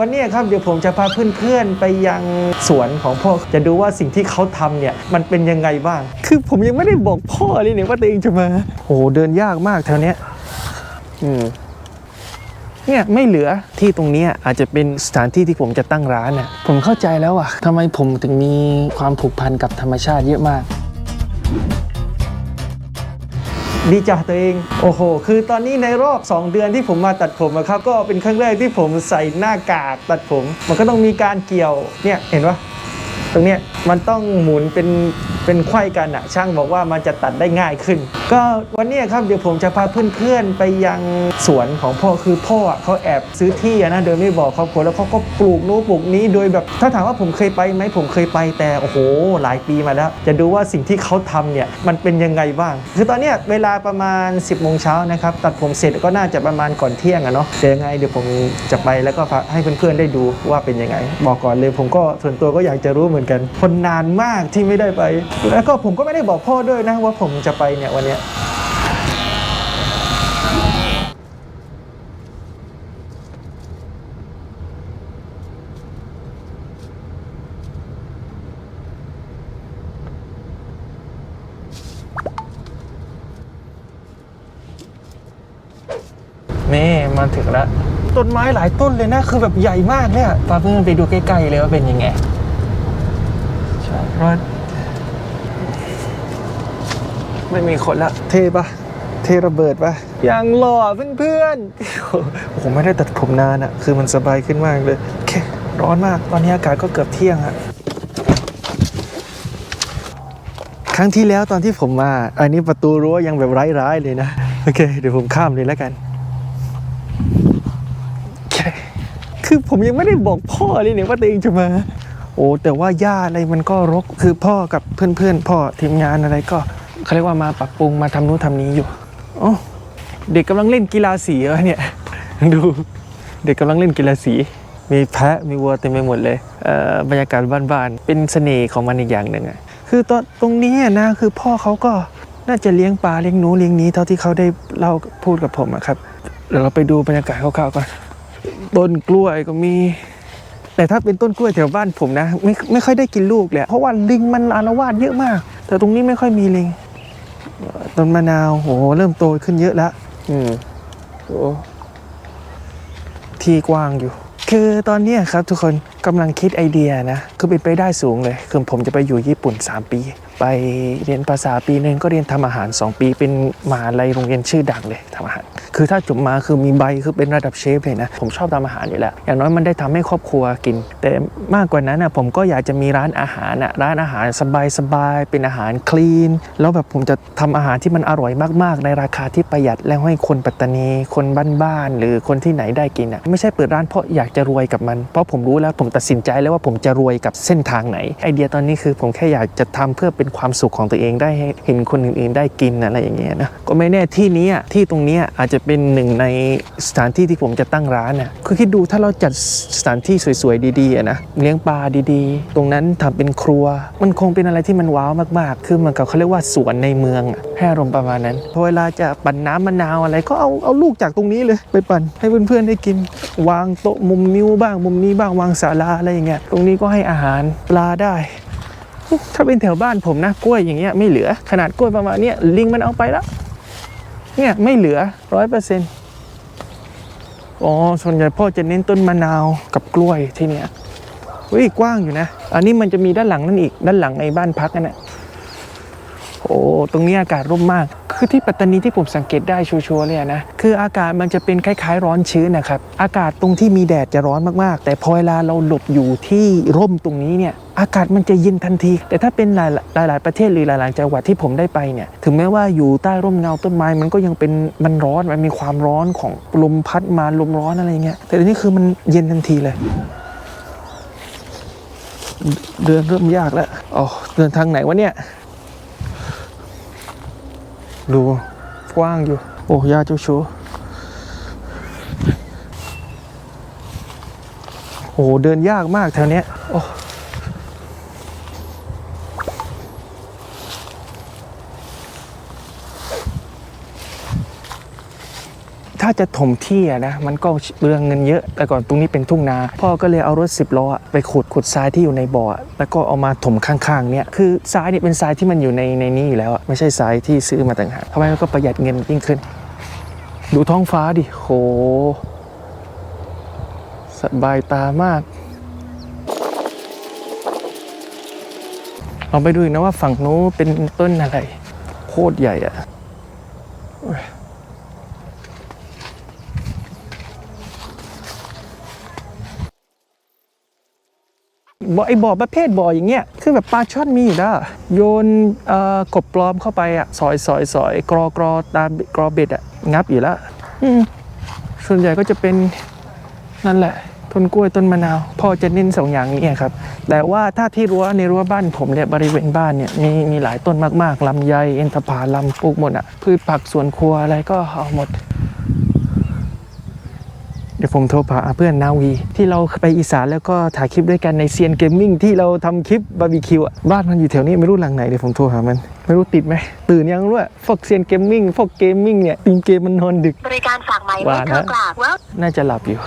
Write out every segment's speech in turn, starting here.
วันนี้ครับเดี๋ยวผมจะพาเพื่อนๆไปยังสวนของพ่อ จะดูว่าสิ่งที่เขาทำเนี่ยมันเป็นยังไงบ้าง คือผมยังไม่ได้บอกพ่อเลยเนี่ยว่าตัวเองจะมาโอ้โหเดินยากมากแถวเนี้ยอืมเนี่ยไม่เหลือที่ตรงนี้อาจจะเป็นสถานที่ที่ผมจะตั้งร้านน่ะผมเข้าใจแล้วอะทำไมผมถึงมีความผูกพันกับธรรมชาติเยอะมาก ดีจ้ะตัวเอง โอ้โห คือตอนนี้ในรอบ 2 เดือนที่ผมมาตัดผมนะครับ ก็เป็นครั้งแรกที่ผมใส่หน้ากากตัดผม มันก็ต้องมีการเกี่ยว เนี่ย เห็นปะตรงเนี้ย มันต้องหมุนเป็น เป็นไข้กันอะช่างบอกว่ามันจะตัดได้ง่ายขึ้น ก็วันนี้ครับเดี๋ยวผมจะพาเพื่อนๆไปยังสวนของพ่อคือพ่อเขาแอบซื้อที่นะโดยไม่บอกครอบครัวแล้วเขาก็ปลูกนู้นปลูกนี้โดยแบบถ้าถามว่าผมเคยไปไหมผมเคยไปแต่โอ้โหหลายปีมาแล้ว จะดูว่าสิ่งที่เขาทำเนี่ยมันเป็นยังไงบ้าง คือตอนนี้เวลาประมาณ 10บโมงเช้านะครับตัดผมเสร็จก็น่าจะประมาณก่อนเที่ยงอะเนาะเดี๋ยวยังไงเดี๋ยวผมจะไปแล้วก็พาให้เพื่อนๆได้ดูว่าเป็นยังไง บอกก่อนเลยผมก็ส่วนตัวก็อยากจะรู้เหมือนกันคนนานมากที่ไม่ได้ไปแล้วก็ผมก็ไม่ได้บอกพ่อด้วยนะว่าผมจะไปเนี่ยวันเนี้ยนี่มาถึงแล้วต้นไม้หลายต้นเลยนะ คือแบบใหญ่มากเนี่ยพาเพื่อนไปดูใกล้ๆเลยว่าเป็นยังไงใช่รถ ไม่มีคนละเทปะเทระเบิดปะยังหล่อเพื่อนๆโอ้โหไม่ได้ตัดผมนานอะคือมันสบายขึ้นมากเลยโอเคร้อนมากตอนนี้อากาศก็เกือบเที่ยงอะครั้งที่แล้วตอนที่ผมมา อันนี้ประตูรั้วยังแบบร้ายๆเลยนะ โอเค เดี๋ยวผมข้ามเลยแล้วกันโอเคคือผมยังไม่ได้บอกพ่อเลยเนี่ยว่าตัวเองจะมา โอ้แต่ว่าหญ้าอะไรมันก็รกคือพ่อกับเพื่อนๆพ่อทีมงานอะไรก็ เขาเรียกว่ามาปรับปรุงมาทำนู้นทำนี้อยู่โอ้เด็กกำลังเล่นกีฬาสีเหรอเนี่ย ดูเด็กกำลังเล่นกีฬาสี มีแพะมีวัวเต็มไปหมดเลยเอ่อบรรยากาศบ้านๆเป็นเสน่ห์ของมันอีกอย่างหนึ่งอะคือตอนตรงนี้อะนะคือพ่อเขาก็น่าจะเลี้ยงปลาเลี้ยงหนูเลี้ยงนี้เท่าที่เขาได้เล่าพูดกับผมอะครับเดี๋ยวเราไปดูบรรยากาศคร่าวๆก่อนต้นกล้วยก็มี แต่ถ้าเป็นต้นกล้วยแถวบ้านผมนะ ไม่ไม่ค่อยได้กินลูกเลยเพราะว่าลิงมันอาละวาดเยอะมาก แต่ตรงนี้ไม่ค่อยมีลิงเอ่อ ต้นมะนาวโหเริ่มโตขึ้นเยอะแล้วอืมโอ้ที่กว้างอยู่ คือตอนเนี้ยครับทุกคนกำลังคิดไอเดียนะคือเป็นไปได้สูงเลย คือผมจะไปอยู่ญี่ปุ่น 3 ปี ไปเรียนภาษาปีหนึ่งก็เรียนทำอาหาร 2 ปีเป็นมหาลัยโรงเรียนชื่อดังเลยทำอาหาร คือถ้าจบมาคือมีใบคือเป็นระดับเชฟเลยนะ ผมชอบทำอาหารอยู่แล้ว อย่างน้อยมันได้ทำให้ครอบครัวกิน แต่มากกว่านั้นนะผมก็อยากจะมีร้านอาหารนะร้านอาหารสบายๆเป็นอาหารคลีน แล้วแบบผมจะทำอาหารที่มันอร่อยมากๆ ในราคาที่ประหยัดแล้วให้คนปัตตานี คนบ้านๆหรือคนที่ไหนได้กินอะไม่ใช่เปิดร้านเพราะอยากจะรวยกับมัน เพราะผมรู้แล้วผมตัดสินใจแล้วว่าผมจะรวยกับเส้นทางไหน ไอเดียตอนนี้คือผมแค่อยากจะทำเพื่อเป็นความสุขของตัวเองได้ให้เห็นคนอื่นๆได้กินอะไรอย่างเงี้ยนะก็ไม่แน่ที่นี้ที่ตรงนี้อาจจะเป็นหนึ่งในสถานที่ที่ผมจะตั้งร้านน่ะคือคิดดูถ้าเราจัดสถานที่สวยๆ ดีๆนะเลี้ยงปลาดีๆ ตรงนั้นทำเป็นครัว มันคงเป็นอะไรที่มันว้าวมากๆ คือเหมันกับเขาเรียกว่าสวนในเมืองอะให้อารมณ์ประมาณนั้นพอเวลาจะปั่นน้ำมะนาวอะไรก็เอาเอาลูกจากตรงนี้เลยไปปั่นให้เพื่อนๆได้กิน วางโต๊ะมุมนิ้วบ้างมุมนี้บ้างวางศาลาอะไรอย่างเงี้ยตรงนี้ก็ให้อาหารปลาได้ถ้าเป็นแถวบ้านผมนะกล้วยอย่างเงี้ยไม่เหลือขนาดกล้วยประมาณเนี้ยลิงมันเอาไปแล้ว เนี่ยไม่เหลือร้อยเปอร์เซ็นต์อ๋อส่วนใหญ่พ่อจะเน้นต้นมะนาวกับกล้วยที่เนี้ยเฮ้ยกว้างอยู่นะ อันนี้มันจะมีด้านหลังนั่นอีก ด้านหลังในบ้านพักนั่นแหละโอ้ ตรงนี้อากาศร่มมาก คือที่ปัตตานีที่ผมสังเกตได้ชัวร์ๆเลยนะ คืออากาศมันจะเป็นคล้ายๆ ร้อนชื้นนะครับ อากาศตรงที่มีแดดจะร้อนมากๆ แต่พอเวลาเราหลบอยู่ที่ร่มตรงนี้เนี่ย อากาศมันจะเย็นทันที แต่ถ้าเป็นหลายหลายประเทศหรือหลาย ๆ จังหวัดที่ผมได้ไปเนี่ยถึงแม้ว่าอยู่ใต้ร่มเงาต้นไม้มันก็ยังเป็นมันร้อนมันมีความร้อนของลมพัดมาลมร้อนอะไรเงี้ยแต่อันนี้คือมันเย็นทันทีเลย เดินเริ่มยากแล้วอ๋อเดินทางไหนวะเนี่ยดูกว้างอยู่ โอ้ยาเจ้าชูโอ้เดินยากมากแถวเนี้ยโอ้ ถ้าจะถมที่นะมันก็เปลืองเงินเยอะ แต่ก่อนตรงนี้เป็นทุ่งนา พ่อก็เลยเอารถสิบล้อไปขุดขุดทรายที่อยู่ในบ่อ แล้วก็เอามาถมข้างๆเนี่ยคือทรายเนี่ยเป็นทรายที่มันอยู่ในในนี้อยู่แล้วไม่ใช่ทรายที่ซื้อมาต่างหากทำไมมันก็ประหยัดเงินยิ่งขึ้น ดูท้องฟ้าดิโหสบายตามากลองไปดูนะว่าฝั่งนู้นเป็นต้นอะไร โคตรใหญ่อะโบ่อไอบ่อประเภทบ่ออย่างเงี้ยคือแบบปลาช่อนมีอยู่แล้วโยนเอ่อกบปลอมเข้าไปอะสอยสอยสอยกรอกรอตามกรอเบ็ดอะงับอยู่แล้วอืมส่วนใหญ่ก็จะเป็นนั่นแหละต้นกล้วยต้นมะนาวพ่อจะเน้นสองอย่างนี้ครับ แต่ว่าถ้าที่รั้วในรั้วบ้านผมเนี่ยบริเวณบ้านเนี่ยมีมีหลายต้นมากๆลำไยเอ็นทผาลำปลูกหมดอะพืชผักสวนครัวอะไรก็เอาหมด เดี๋ยวผมโทรหาเพื่อนนาวี ที่เราไปอีสานแล้วก็ถ่ายคลิปด้วยกันในเซียนเกมมิ่งที่เราทำคลิปบาร์บีคิวอะบ้านมันอยู่แถวนี้ไม่รู้หลังไหนเดี๋ยวผมโทรหามัน ไม่รู้ติดไหมตื่นยังรู้อะพวกเซียนเกมมิ่งพวกเกมมิ่งเนี่ยตีมเกมมันนอนดึกบริการฝากหมายเลว่าขนะโทรกลับว่าน่าจะหลับอยู่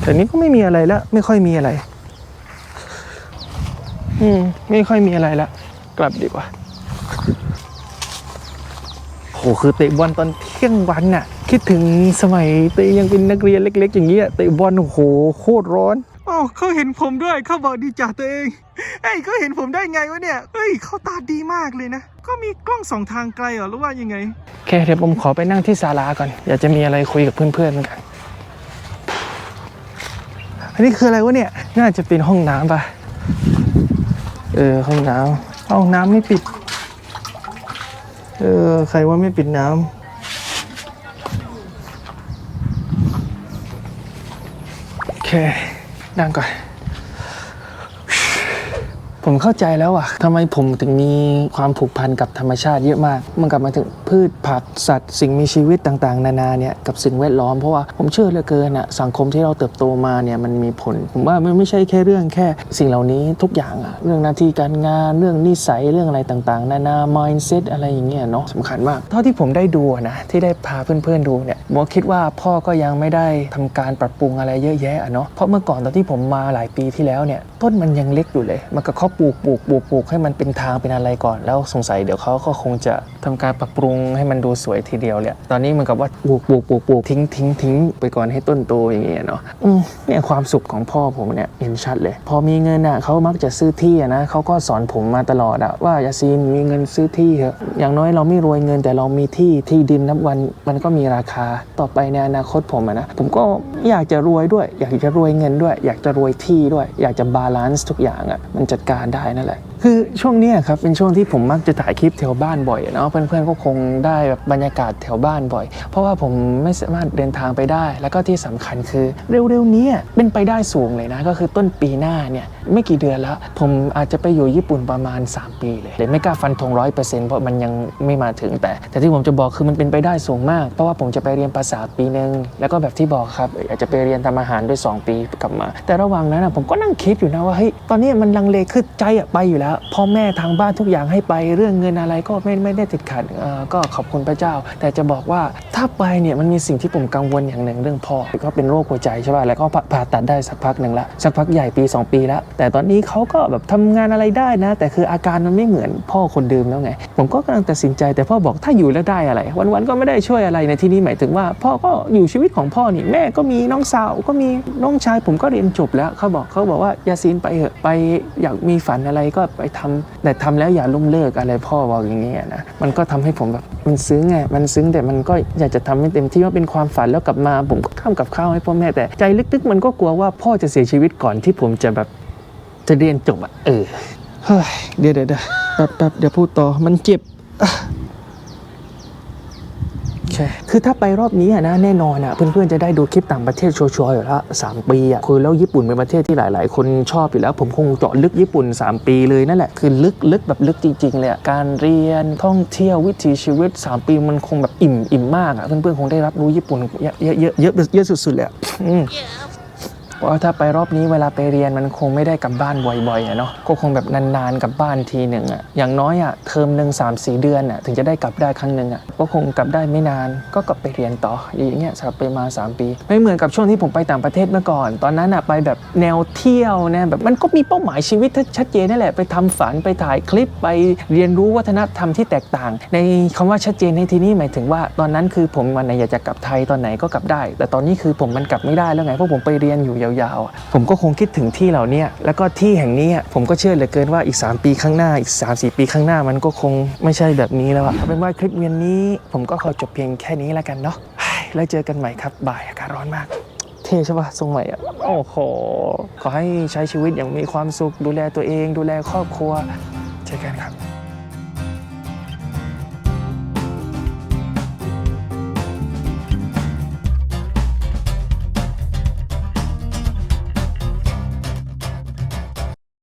แต่นี้ก็ไม่มีอะไรแล้วไม่ค่อยมีอะไร อืมไม่ค่อยมีอะไรแล้วกลับดีกว่า โหคือเตะบอลตอนเที่ยงวันน่ะ คิดถึงสมัยเตะยังเป็นนักเรียนเล็ก ๆ อย่างเงี้ยเตะบอลโอ้โหโคตรร้อนอ๋อเขาเห็นผมด้วยเขาบอกดีจ่าตัวเองเฮ้ยเขาเห็นผมได้ไงวะเนี่ยเฮ้ยเขาตาดีมากเลยนะ ก็มีกล้องสองทางไกลเหรอหรือว่ายังไงโอเคเดี๋ยวผมขอไปนั่งที่ศาลาก่อนอยากจะมีอะไรคุยกับเพื่อนๆเหมือนกันอันนี้คืออะไรวะเนี่ยน่าจะเป็นห้องน้ำป่ะเออห้องน้ำห้องน้ำไม่ปิด เออ ใครว่าไม่ปิดน้ำ โอเค นั่งก่อน ผมเข้าใจแล้วอะทำไมผมถึงมีความผูกพันกับธรรมชาติเยอะมาก มันกลับมาถึงพืชผักสัตว์สิ่งมีชีวิตต่างๆ นานาเนี่ยกับสิ่งแวดล้อมเพราะว่าผมเชื่อเหลือเกินอะสังคมที่เราเติบโตมาเนี่ยมันมีผล ผมว่ามันไม่ใช่แค่เรื่องแค่ สิ่งเหล่านี้ทุกอย่างอะเรื่องหน้าที่การงานเรื่องนิสัยเรื่องอะไรต่างๆ นานา mindset อะไรอย่างเงี้ยเนาะสำคัญมาก เท่าที่ผมได้ดูนะที่ได้พาเพื่อนๆดูเนี่ยผมคิดว่าพ่อก็ยังไม่ได้ทำการปรับปรุงอะไรเยอะแยะอะเนาะเพราะเมื่อก่อนตอนที่ผมมาหลายปีที่แล้วเนี่ยต้นมันยังเล็กอยู่เลย มันก็เขาปลูกปลูกปลูกปลูกให้มันเป็นทางเป็นอะไรก่อน แล้วสงสัยเดี๋ยวเขาก็คงจะทำการปรับปรุงให้มันดูสวยทีเดียวเลยตอนนี้มันกับว่าปลูกปลูกปลูกปลูกทิ้งทิ้งทิ้งไปก่อนให้ต้นโตอย่างเงี้ยเนาะอืมเนี่ยความสุขของพ่อผมเนี่ยเห็นชัดเลย พอมีเงินอะเขามักจะซื้อที่อะนะเขาก็สอนผมมาตลอดอะว่ายาซีนมีเงินซื้อที่เถอะอย่างน้อยเราไม่รวยเงินแต่เรามีที่ที่ดินนับวันมันก็มีราคาต่อไปในอนาคตผมอะนะผมก็อยากจะรวยด้วย อยากจะรวยเงินด้วย อยากจะรวยที่ด้วย อยากจะบาลานซ์ทุกอย่างอะมันจัดการได้นั่นแหละคือช่วงนี้ครับเป็นช่วงที่ผมมักจะถ่ายคลิปแถวบ้านบ่อยเนาะเพื่อนๆก็คงได้แบบบรรยากาศแถวบ้านบ่อย เพราะว่าผมไม่สามารถเดินทางไปได้ แล้วก็ที่สำคัญคือเร็วๆเนี้ยเป็นไปได้สูงเลยนะ ก็คือต้นปีหน้าเนี่ยไม่กี่เดือนแล้ว ผมอาจจะไปอยู่ญี่ปุ่นประมาณ 3 ปีเลยเลยไม่กล้าฟันธงร้อยเปอร์เซ็นต์เพราะมันยังไม่มาถึงแต่ แต่ที่ผมจะบอกคือมันเป็นไปได้สูงมาก เพราะว่าผมจะไปเรียนภาษาปีหนึ่งแล้วก็แบบที่บอกครับอาจจะไปเรียนทำอาหารด้วย 2 ปีกลับมา แต่ระหว่างนั้นผมก็นั่งคิดอยู่นะว่าเฮ้ยตอนนี้มันลังเลคือใจอะไปอยู่แล้วพ่อแม่ทางบ้านทุกอย่างให้ไปเรื่องเงินอะไรก็ไม่ไม่ได้ติดขัดก็ขอบคุณพระเจ้า แต่จะบอกว่าถ้าไปเนี่ยมันมีสิ่งที่ผมกังวลอย่างหนึ่งเรื่องพ่อก็เป็นโรคหัวใจใช่ป่ะแล้วก็ผ่าตัดได้สักพักหนึ่งละสักพักใหญ่ปี 2 ปีแล้ว แต่ตอนนี้เขาก็แบบทำงานอะไรได้นะ แต่คืออาการมันไม่เหมือนพ่อคนเดิมแล้วไง ผมก็กำลังตัดสินใจแต่พ่อบอกถ้าอยู่แล้วได้อะไร วันๆก็ไม่ได้ช่วยอะไรในที่นี้หมายถึงว่า พ่อก็อยู่ชีวิตของพ่อนี่แม่ก็มีน้องสาวก็มีน้องชายผมก็เรียนจบแล้วเขาบอกเขาบอกว่ายาซีนไปเถอะไปอยากมีฝันอะไรก็ไปทำแต่ทำแล้วอย่าล้มเลิกอะไรพ่อบอกอย่างนี้ยนะมันก็ทำให้ผมแบบมันซึ้งไงมันซึ้งแต่มันก็อยากจะทำให้เต็มที่ว่าเป็นความฝันแล้วกลับมา ผมก็ทำกับข้าวให้พ่อแม่แต่ใจลึกๆ มันก็กลัวว่าพ่อจะเสียชีวิตก่อนที่ผมจะแบบจะเรียนจบอะเออเฮ้ยเดี๋ยวเดี๋ยวแป๊บแป๊บเดี๋ยวพูดต่อมันเจ็บ ใช่ คือถ้าไปรอบนี้นะแน่นอนอะเพื่อนๆจะได้ดูคลิปต่างประเทศชัวร์ๆอยู่แล้วสามปีอะคือแล้วญี่ปุ่นเป็นประเทศที่หลายๆ คนชอบอยู่แล้ว ผมคงเจาะลึกญี่ปุ่น 3 ปีเลยนั่นแหละคือลึกลึกแบบลึกจริงๆเลยการเรียนท่องเที่ยววิถีชีวิต 3 ปีมันคงแบบอิ่มอิ่มมากอะเพื่อนๆคงได้รับรู้ญี่ปุ่นเยอะเยอะเยอะเยอะสุดๆเลยอืม เพราะว่าถ้าไปรอบนี้เวลาไปเรียนมันคงไม่ได้กลับบ้านบ่อยๆอะเนาะก็คงแบบนานๆกลับบ้านทีหนึ่งอะอย่างน้อยอะเทอมหนึ่งสามสี่เดือนอะถึงจะได้กลับได้ครั้งหนึ่งอะก็คงกลับได้ไม่นานก็กลับไปเรียนต่ออย่างเงี้ยสับไปมา 3 ปี ไม่เหมือนกับช่วงที่ผมไปต่างประเทศเมื่อก่อน ตอนนั้นอะไปแบบแนวเที่ยวนะแบบมันก็มีเป้าหมายชีวิตที่ชัดเจนนั่นแหละไปทำฝันไปถ่ายคลิปไปเรียนรู้วัฒนธรรมที่แตกต่าง ในคำว่าชัดเจนในที่นี้หมายถึงว่า ตอนนั้นคือผมวันไหนอยากจะกลับไทยตอนไหนก็กลับได้ แต่ตอนนี้คือผมมันกลับไม่ได้แล้วไงเพราะผมไปเรียนอยู่ยาวๆ ผมก็คงคิดถึงที่เหล่านี้แล้วก็ที่แห่งนี้ผมก็เชื่อเหลือเกินว่าอีก 3 ปีข้างหน้าอีก 3-4 ปีข้างหน้ามันก็คงไม่ใช่แบบนี้แล้วอะเป็นว่าคลิปเวียนนี้ ผมก็ขอจบเพียงแค่นี้แล้วกันเนาะแล้วเจอกันใหม่ครับบ่ายอากาศร้อนมากเท่ใช่ปะทรงใหม่อะโอ้โห ขอให้ใช้ชีวิตอย่างมีความสุข ดูแลตัวเอง ดูแลครอบครัวเจอกันครับ